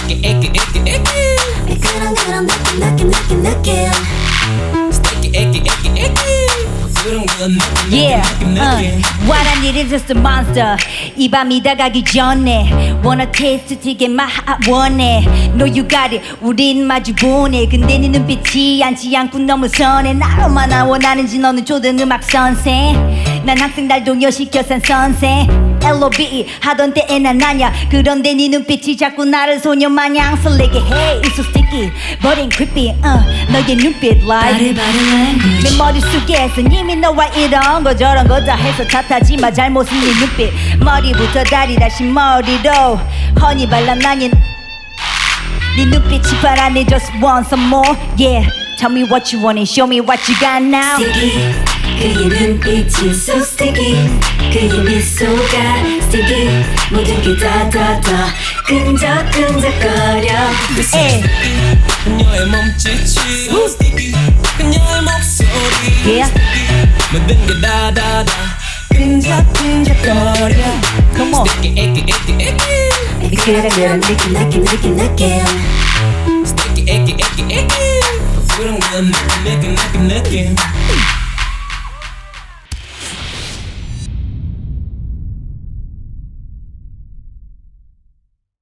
sticky icky icky icky 그런 그런 느낌 느낌 느낌 느낌 icky 그런 그런 느낌 Yeah, uh, what I need is just a monster. 이 밤이 다가기 전에 wanna taste 되게 마 원해. No, you got it. 우린 마주 보내. 근데 네 눈빛이 앉지 않고 너무 선해. 나 원하는지 너는 조든 음악 선생. 난 학생 날도 여시켜 산 선생. LOBE 하던 때에 난 아냐. 그런데 네 눈빛이 자꾸 나를 소녀 마냥 설레게 해. It's so sticky, but ain't creepy. Uh, 너의 눈빛 like. body language 내 머릿속에서 이미 너와 이런 거 저런 거 다 해서 탓하지 마 잘못은 네 눈빛 머리부터 다리 다시 머리로 허니 발라 나인 네 눈빛이 바라네 just want some more yeah tell me what you want and show me what you got now sticky 그의 눈빛이 so sticky 그의 미소가 sticky 모든 게 다다다 끈적끈적거려 에이 그녀의 몸짓이 sticky 그녀의 목소리 yeah 모든 게 다다다 끈적끈적거려 come on sticky icky icky icky Baby, can I get a lick, lick, lick, lick, lick? Sticky, icky, icky, icky. If we don't get a.